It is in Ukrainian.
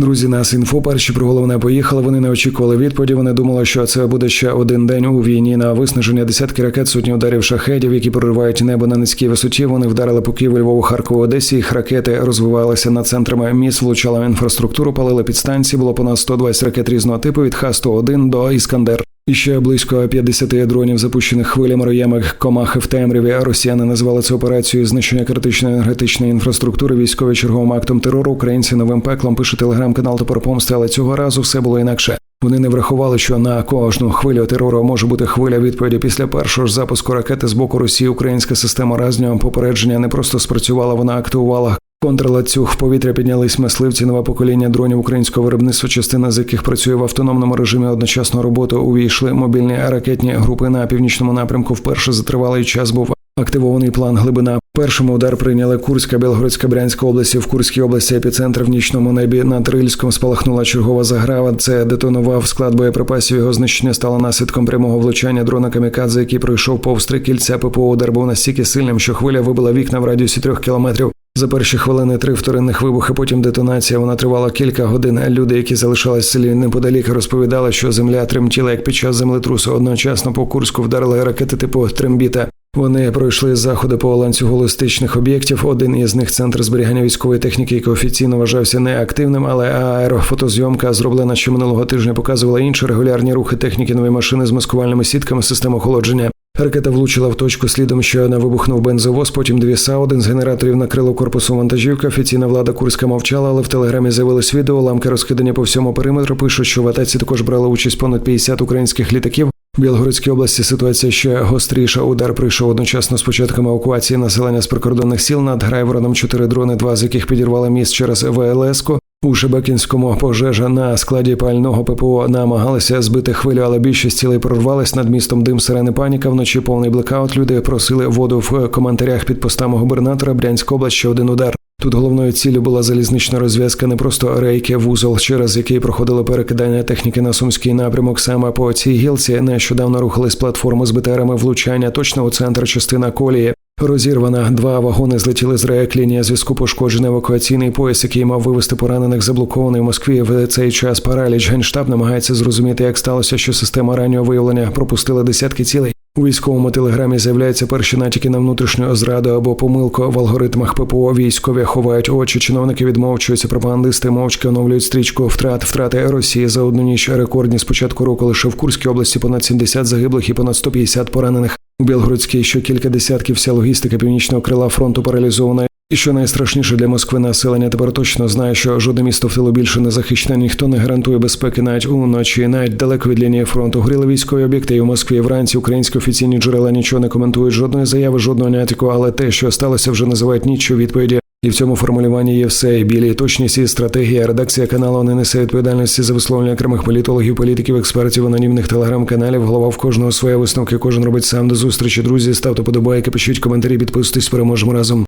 Друзі, нас інфо перші про головне поїхали. Вони не очікували відповіді. Вони думали, що це буде ще один день у війні. На виснаження десятки ракет, сотні ударів шахедів, які проривають небо на низькій висоті. Вони вдарили по Києву, Львову, Харкову, Одесі. Їх ракети розвивалися над центрами міст, влучали в інфраструктуру, палили підстанції. Було понад 120 ракет різного типу від Х-101 до Іскандер. І ще близько 50 дронів, запущених хвилями роями комахи в темряві. Росіяни назвали це операцією знищення критичної енергетичної інфраструктури. Військові черговим актом терору. Українці новим пеклом пише телеграм-канал Топор Помсти, але цього разу все було інакше. Вони не врахували, що на кожну хвилю терору може бути хвиля відповіді після першого ж запуску ракети з боку Росії. Українська система разнього попередження не просто спрацювала, вона активувала Контрлацюг в повітря піднялись мисливці, нове покоління дронів українського виробництва, частина з яких працює в автономному режимі одночасно роботу. Увійшли мобільні ракетні групи на північному напрямку. Вперше за тривалий час був активований план глибина. Першому удар прийняли Курська, Білгородська, Брянська області. В Курській області епіцентр в нічному небі над Рильськом спалахнула чергова заграва. Це детонував склад боєприпасів. Його знищення стало наслідком прямого влучання дрона Камікадзе, який пройшов повз три кільця. ППО удар був настільки сильним, що хвиля вибила вікна в радіусі трьох кілометрів. За перші хвилини три вторинних вибухи, потім детонація. Вона тривала кілька годин. Люди, які залишались в селі неподалік, розповідали, що земля тремтіла як під час землетрусу. Одночасно по Курську вдарили ракети типу Трембіта. Вони пройшли заходи по ланцюгу логістичних об'єктів. Один із них центр зберігання військової техніки, який офіційно вважався неактивним, але аерофотозйомка зроблена ще минулого тижня показувала інші регулярні рухи техніки нові машини з маскувальними сітками систем охолодження. Ракета влучила в точку слідом, що не вибухнув бензовоз. Потім дві СА, один з генераторів накрило корпусу вантажівки. Офіційна влада Курська мовчала, але в телеграмі з'явилось відео. Ламки розкидані по всьому периметру. Пишуть, що в атаці також брали участь понад 50 українських літаків. В Білгородській області ситуація ще гостріша. Удар прийшов одночасно з початком евакуації населення з прикордонних сіл над Грайвороном. Чотири дрони, два з яких підірвали міст через ВЛС-ку. У Шебекінському пожежа на складі пального ППО намагалися збити хвилю, але більшість цілей прорвались над містом дим сирени паніка. Вночі повний блекаут. Люди просили воду в коментарях під постами губернатора Брянська область ще один удар. Тут головною ціллю була залізнична розв'язка, не просто рейки, вузол, через який проходило перекидання техніки на сумський напрямок. Саме по цій гілці нещодавно рухались платформи з БТРами влучання точно у центр частина колії. Розірвана два вагони злетіли з реек лінія зв'язку пошкоджений евакуаційний пояс, який мав вивести поранених заблокований в Москві. В цей час параліч генштаб намагається зрозуміти, як сталося, що система раннього виявлення пропустила десятки цілей. У військовому телеграмі з'являються перші натяки на внутрішню зраду або помилку в алгоритмах ППО. Військові ховають очі. Чиновники відмовчуються. Пропагандисти мовчки оновлюють стрічку втрат втрати Росії за одну ніч рекордні з початку року. Лише в Курській області понад 70 загиблих і понад 150 поранених. У Білгородській ще кілька десятків вся логістика північного крила фронту паралізована. І що найстрашніше для Москви населення тепер точно знає, що жодне місто в тилу більше не захищене, ніхто не гарантує безпеки навіть уночі, навіть далеко від лінії фронту. Горіли військові об'єкти і в Москві вранці українські офіційні джерела нічого не коментують, жодної заяви, жодного нятику, але те, що сталося, вже називають нічого відповіді. І в цьому формулюванні є все і білі точність і стратегія. Редакція каналу не несе відповідальності за висловлення окремих політологів, політиків, експертів, анонімних телеграм-каналів. Голова в кожного своє висновки. Кожен робить сам до зустрічі. Друзі, ставте подобайки, пишіть коментарі, підписуйтесь. Переможемо разом.